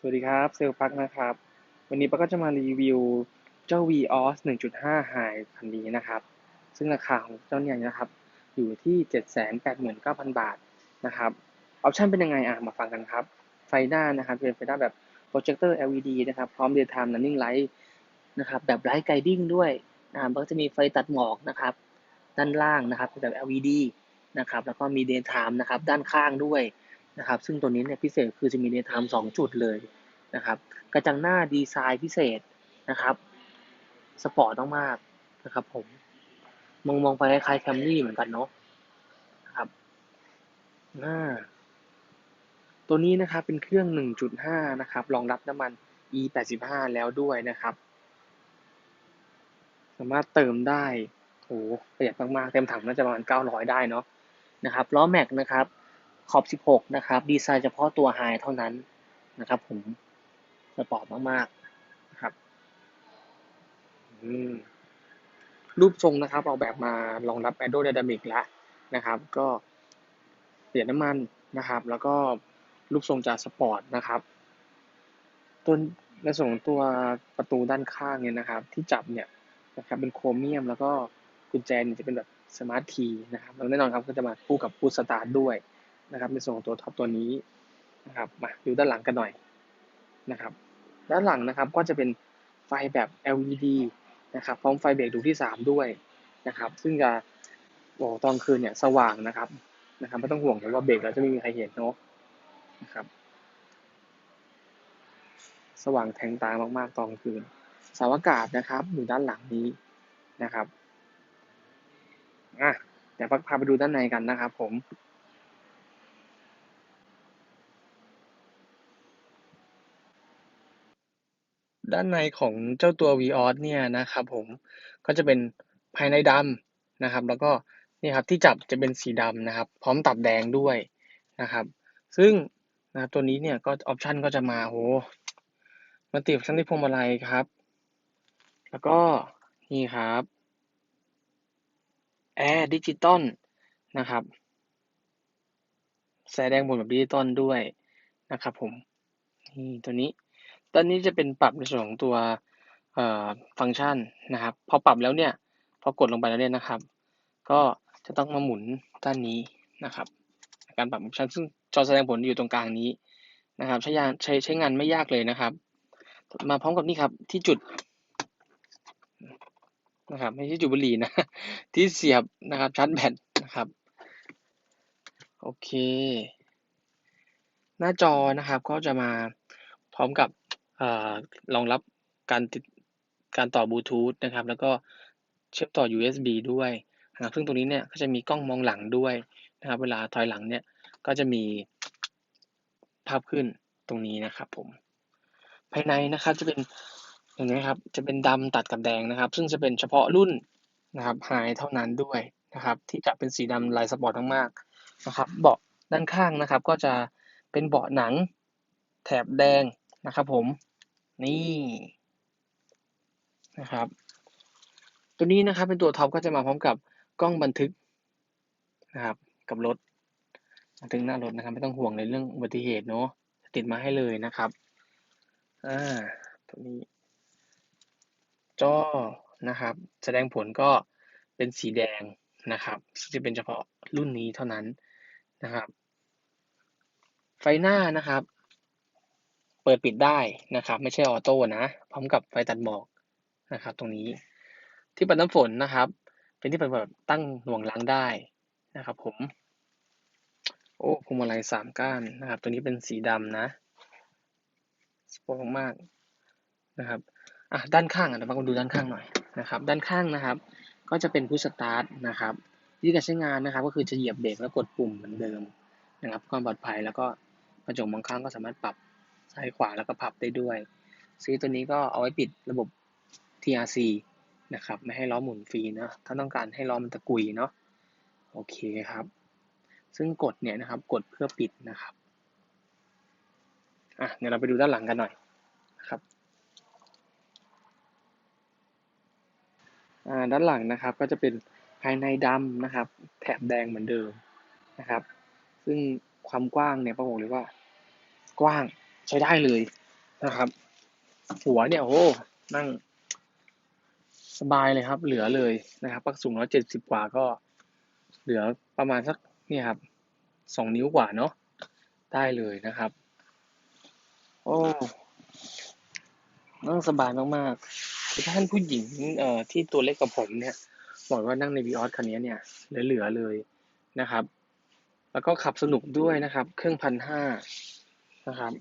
สวัสดีครับเซลล์ปักนะครับ วันนี้ปักก็จะมารีวิวเจ้า Vios 1.5 High คันนี้นะครับ ซึ่งราคาของเจ้าเนี่ยนะครับ อยู่ที่ 789,000 บาทนะครับออปชันเป็นยังไงอะมาฟังกันครับ ไฟหน้านะครับเป็นไฟหน้าแบบโปรเจคเตอร์ LED นะครับพร้อม Daytime Running Light นะครับแบบ Light Guiding ด้วยนะครับก็จะมีไฟตัดหมอกนะครับ ด้านล่างนะครับเป็นแบบ LED นะครับแล้วก็มี Daytime นะครับด้านข้างด้วย นะครับ ซึ่งตัวนี้เนี่ยพิเศษคือจะมีในไทม์สองจุดเลยนะครับ กระจังหน้าดีไซน์พิเศษนะครับ สปอร์ตมากๆนะครับผมมองมองไปคล้ายๆแคมรี่เหมือนกันเนาะนะครับอ่าตัวนี้นะครับเป็นเครื่อง 1.5 นะครับ รองรับน้ำมัน E85 แล้วด้วยนะครับ สามารถเติมได้โหประหยัดมากๆ เต็มถังน่าจะประมาณ 900 ได้เนาะนะครับ ล้อแม็กนะครับ ขอบ 16 นะครับ ดีไซน์เฉพาะตัวไฮเท่านั้นนะครับ ผมสปอร์ตมากๆนะครับรูปทรงนะครับ ออกแบบมารองรับ Aerodynamic แล้วนะครับ ก็เปลี่ยนน้ำมันนะครับ แล้วก็รูปทรงจะสปอร์ตนะครับตัวในส่วนของตัวประตูด้านข้างเนี่ยนะครับ ที่จับเนี่ยนะครับเป็นโครเมียม แล้วก็กุญแจเนี่ยจะเป็นแบบสมาร์ทคีย์นะครับแล้วแน่นอนครับก็จะมาคู่กับพูสตาร์ด้วย นะครับในส่วนของตัวท็อปตัวนี้นะครับมาดูด้านหลังกันหน่อยนะครับ ด้านหลังนะครับก็จะเป็นไฟแบบ LED นะครับพร้อมไฟเบรกดวงที่ 3 ด้วยนะครับ ซึ่งจะโอ้ตอนคืนเนี่ยสว่างนะครับนะครับไม่ต้องห่วงเลยว่าเบรกแล้วจะไม่มีใครเห็นเนาะนะครับ สว่างแทงตามากๆตอนคืนสาอากาศนะครับอยู่ด้านหลังนี้นะครับอะเดี๋ยวพาไปดูด้านในกันนะครับผม ด้านในของเจ้าตัว VOS เนี่ยนะครับผมก็จะเป็นภายในดำนะครับ แล้วก็นี่ครับที่จับจะเป็นสีดำนะครับ พร้อมตัดแดงด้วยนะครับ ซึ่งนะตัวนี้เนี่ยก็ออปชันก็จะมาโหมาติดชั้นที่พวงมาลัยครับ แล้วก็นี่ครับแอร์ดิจิตอลนะครับแสดงผลแบบดิจิตอลด้วยนะครับผมนี่ตัวนี้ ด้านนี้จะเป็นปรับในส่วนของตัวฟังก์ชันนะครับ พอปรับแล้วเนี่ย พอกดลงไปแล้วเนี่ยนะครับ ก็จะต้องมาหมุนด้านนี้นะครับ การปรับฟังก์ชันซึ่งจอแสดงผลอยู่ตรงกลางนี้นะครับ ใช้งานใช้ใช้งานไม่ยากเลยนะครับ มาพร้อมกับนี่ครับที่จุดนะครับไม่ใช่จุดบุหรี่นะ ที่เสียบนะครับชาร์จแบตนะครับ โอเค หน้าจอนะครับก็จะมาพร้อมกับ รองรับการติดการต่อบลูทูธนะครับ แล้วก็เชื่อมต่อ USB ด้วยนะครับซึ่งตรงนี้เนี่ยก็จะมีกล้องมองหลังด้วยนะครับ เวลาถอยหลังเนี่ยก็จะมีภาพขึ้นตรงนี้นะครับผม ภายในนะครับจะเป็นอย่างนี้ครับ จะเป็นดำตัดกับแดงนะครับ ซึ่งจะเป็นเฉพาะรุ่นนะครับไฮเท่านั้นด้วยนะครับ ที่จะเป็นสีดำลายสปอร์ตมากๆนะครับ เบาะด้านข้างนะครับ ก็จะเป็นเบาะหนังแถบแดง นะครับผมนี่นะครับ ตัวนี้นะครับเป็นตัวท็อปก็จะมาพร้อมกับกล้องบันทึกนะครับกับรถถึงหน้ารถนะครับ ไม่ต้องห่วงในเรื่องอุบัติเหตุเนาะติดมาให้เลยนะครับอ่าตัวนี้จอนะครับ แสดงผลก็เป็นสีแดงนะครับซึ่งจะเป็นเฉพาะรุ่นนี้เท่านั้นนะครับ ไฟหน้านะครับ เปิดปิดได้นะครับ ไม่ใช่ออโต้นะ พร้อมกับไฟตัดหมอกนะครับ ตรงนี้ที่ปัดน้ำฝนนะครับ เป็นที่ปิดแบบตั้งหน่วงล้างได้นะครับผม โอ้พวงมาลัยสามก้านนะครับ ตัวนี้เป็นสีดำนะสปอร์ตมากนะครับอะด้านข้างอะเดี๋ยวมาดูด้านข้างหน่อยนะครับ ด้านข้างนะครับ ก็จะเป็นพุชสตาร์ทนะครับวิธีการใช้งานนะครับ ก็คือจะเหยียบเบรกแล้วกดปุ่มเหมือนเดิมนะครับ ความปลอดภัยแล้วก็กระจกมองข้างก็สามารถปรับ ซ้ายขวาแล้วก็พับได้ด้วยซีตัวนี้ก็เอาไว้ปิดระบบ TRC นะครับไม่ให้ล้อหมุนฟรีนะถ้าต้องการให้ล้อมันตะกุยเนาะโอเคครับ ซึ่งกดเนี่ยนะครับกดเพื่อปิดนะครับอะเดี๋ยวเราไปดูด้านหลังกันหน่อยนะครับอ่าด้านหลังนะครับก็จะเป็นภายในดำนะครับ แถบแดงเหมือนเดิมนะครับ ซึ่งความกว้างเนี่ยประมเลยว่ากว้าง ใช้ได้เลยนะครับ หัวเนี่ยโอ้นั่งสบายเลยครับ เหลือเลยนะครับปักสูงร้อยเจ็ดสิบกว่าก็ เหลือประมาณสักนี่ครับสองนิ้วกว่าเนาะได้เลยนะครับ โอ้นั่งสบายมากๆคือท่านผู้หญิงเอ่อที่ตัวเล็กกว่าผมเนี่ยบอกว่านั่งในวีออสคันนี้เนี่ยเหลือๆเลยนะครับ แล้วก็ขับสนุกด้วยนะครับ เครื่องพันห้านะครับ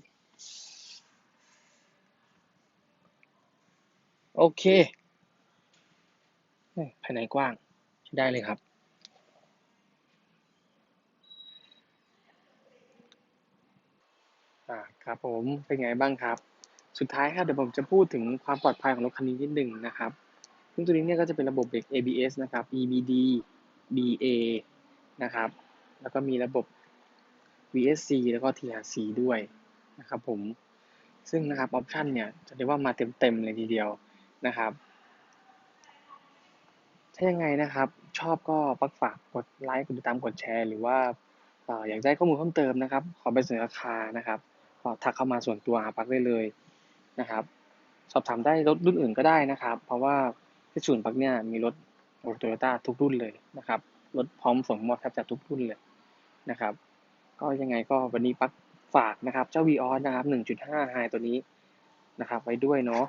โอเคภายในกว้างใช้ได้เลยครับ อ่าครับผมเป็นไงบ้างครับ สุดท้ายครับเดี๋ยวผมจะพูดถึงความปลอดภัยของรถคันนี้นิดหนึ่งนะครับ ซึ่งตัวนี้เนี่ยก็จะเป็นระบบเบรก ABS นะครับ EBD BA นะครับ แล้วก็มีระบบ VSC แล้วก็ TRC ด้วยนะครับผม ซึ่งนะครับออปชันเนี่ยจะเรียกว่ามาเต็มๆเลยทีเดียว นะครับ ถ้ายังไงนะครับ ชอบก็ปักฝากกดไลค์กดติดตามกดแชร์ หรือว่าอยากได้ข้อมูลเพิ่มเติมนะครับ ขอใบเสนอราคานะครับก็ทักเข้ามาส่วนตัวหาปักได้เลยนะครับ สอบถามได้รถรุ่นอื่นก็ได้นะครับ เพราะว่าที่ศูนย์ปักเนี่ยมีรถโตโยต้าทุกรุ่นเลยนะครับรถพร้อมส่งมอบแทบจะทุกรุ่นเลยนะครับ ก็ยังไงก็วันนี้ปักฝากนะครับ เจ้า v ีออนะครับ 1.5 ไฮตัวนี้นะครับ ไว้ด้วยเนาะ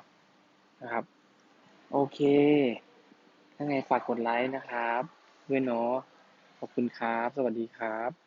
นะครับ โอเคยังไงฝากกดไลค์นะครับ ด้วยเนาะขอบคุณครับ สวัสดีครับ